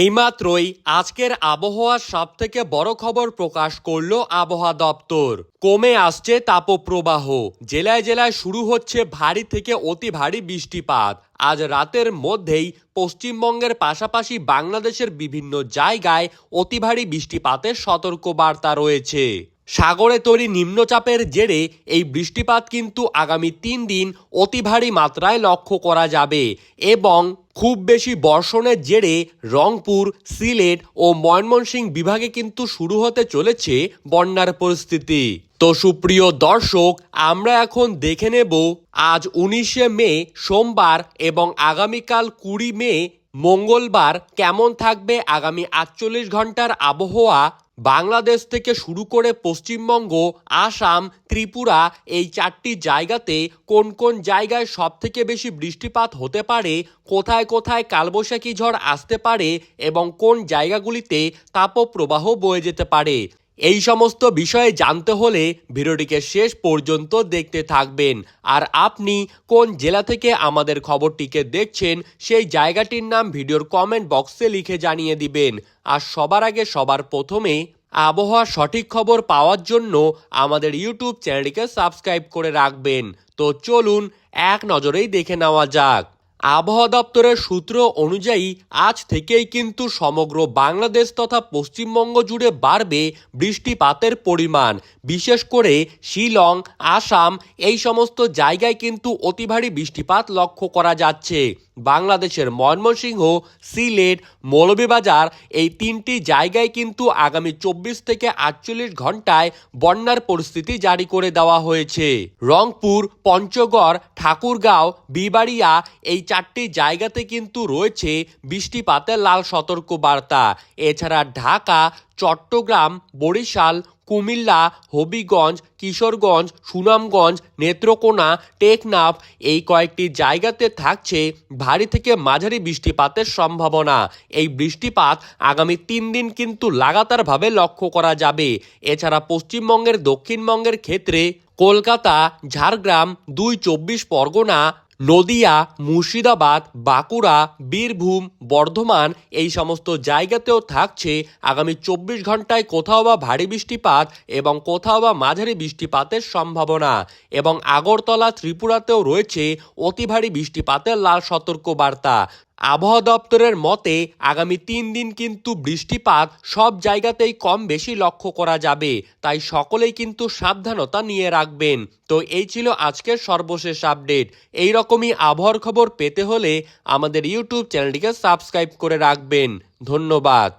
এইমাত্রই আজকের আবহাওয়ার সব থেকে বড় খবর প্রকাশ করল আবহাওয়া দপ্তর। কমে আসছে তাপপ্রবাহ। জেলায় জেলায় শুরু হচ্ছে ভারী থেকে অতি ভারী বৃষ্টিপাত। আজ রাতের মধ্যেই পশ্চিমবঙ্গের পাশাপাশি বাংলাদেশের বিভিন্ন জায়গায় অতি ভারী বৃষ্টিপাতের সতর্কবার্তা রয়েছে। সাগরে তৈরি নিম্নচাপের জেরে এই বৃষ্টিপাত কিন্তু আগামী তিন দিন অতি ভারী মাত্রায় লক্ষ্য করা যাবে এবং খুব বেশি বর্ষণের জেরে রংপুর, সিলেট ও ময়মনসিংহ বিভাগে কিন্তু শুরু হতে চলেছে বন্যার পরিস্থিতি। তো সুপ্রিয় দর্শক, আমরা এখন দেখে নেব আজ উনিশে মে সোমবার এবং আগামীকাল কুড়ি মে মঙ্গলবার কেমন থাকবে আগামী আটচল্লিশ ঘণ্টার আবহাওয়া? বাংলাদেশ থেকে শুরু করে পশ্চিমবঙ্গ, আসাম, ত্রিপুরা এই চারটি জায়গাতে কোন কোন জায়গায় সব থেকে বেশি বৃষ্টিপাত হতে পারে? কোথায় কোথায় কালবৈশাখী ঝড় আসতে পারে? এবং কোন জায়গাগুলিতে তাপপ্রবাহ বয়ে যেতে পারে? এই সমস্ত বিষয়ে জানতে হলে ভিডিওটিকে শেষ পর্যন্ত দেখতে থাকবেন। আর আপনি কোন জেলা থেকে আমাদের খবরটিকে দেখছেন, সেই জায়গাটির নাম ভিডিওর কমেন্ট বক্সে লিখে জানিয়ে দিবেন। আর সবার আগে সবার প্রথমে আবহাওয়ার সঠিক খবর পাওয়ার জন্য আমাদের ইউটিউব চ্যানেলটিকে সাবস্ক্রাইব করে রাখবেন। তো চলুন, এক নজরেই দেখে নেওয়া যাক। আবহাওয়া দপ্তরের সূত্র অনুযায়ী, আজ থেকেই কিন্তু সমগ্র বাংলাদেশ তথা পশ্চিমবঙ্গ জুড়ে বাড়বে বৃষ্টিপাতের পরিমাণ। বিশেষ করে শিলং, আসাম, এই সমস্ত জায়গায় কিন্তু অতি ভারী বৃষ্টিপাত লক্ষ্য করা যাচ্ছে। বাংলাদেশের ময়মনসিংহ, সিলেট, মৌলভীবাজার এই তিনটি জায়গায় কিন্তু আগামী চব্বিশ থেকে আটচল্লিশ ঘন্টায় বন্যার পরিস্থিতি জারি করে দেওয়া হয়েছে। রংপুর, পঞ্চগড়, ঠাকুরগাঁও, বিবাড়িয়া এই চারটি জায়গাতে কিন্তু রয়েছে বৃষ্টিপাতের লাল সতর্ক বার্তা এছাড়া ঢাকা, চট্টগ্রাম, বরিশাল, কুমিল্লা, হবিগঞ্জ, কিশোরগঞ্জ, সুনামগঞ্জ, নেত্রকোনা, টেকনাফ এই কয়েকটি জায়গাতে থাকছে ভারী থেকে মাঝারি বৃষ্টিপাতের সম্ভাবনা। এই বৃষ্টিপাত আগামী তিন দিন কিন্তু লাগাতারভাবে লক্ষ্য করা যাবে। এছাড়া পশ্চিমবঙ্গের দক্ষিণবঙ্গের ক্ষেত্রে কলকাতা, ঝাড়গ্রাম, দুই চব্বিশ পরগনা নদিয়া, মুর্শিদাবাদ, বাঁকুড়া, বীরভূম, বর্ধমান এই সমস্ত জায়গাতেও থাকছে আগামী চব্বিশ ঘন্টায় কোথাও বা ভারী বৃষ্টিপাত এবং কোথাও বা মাঝারি বৃষ্টিপাতের সম্ভাবনা এবং আগরতলা ত্রিপুরাতেও রয়েছে অতি ভারী বৃষ্টিপাতের লাল সতর্ক বার্তা আবহাওয়া দপ্তরের মতে, আগামী তিন দিন কিন্তু বৃষ্টিপাত সব জায়গাতেই কম বেশি লক্ষ্য করা যাবে। তাই সকলেই কিন্তু সাবধানতা নিয়ে রাখবেন। তো এই ছিল আজকের সর্বশেষ আপডেট। এই রকমই আবহাওয়ার খবর পেতে হলে আমাদের ইউটিউব চ্যানেলটিকে সাবস্ক্রাইব করে রাখবেন। ধন্যবাদ।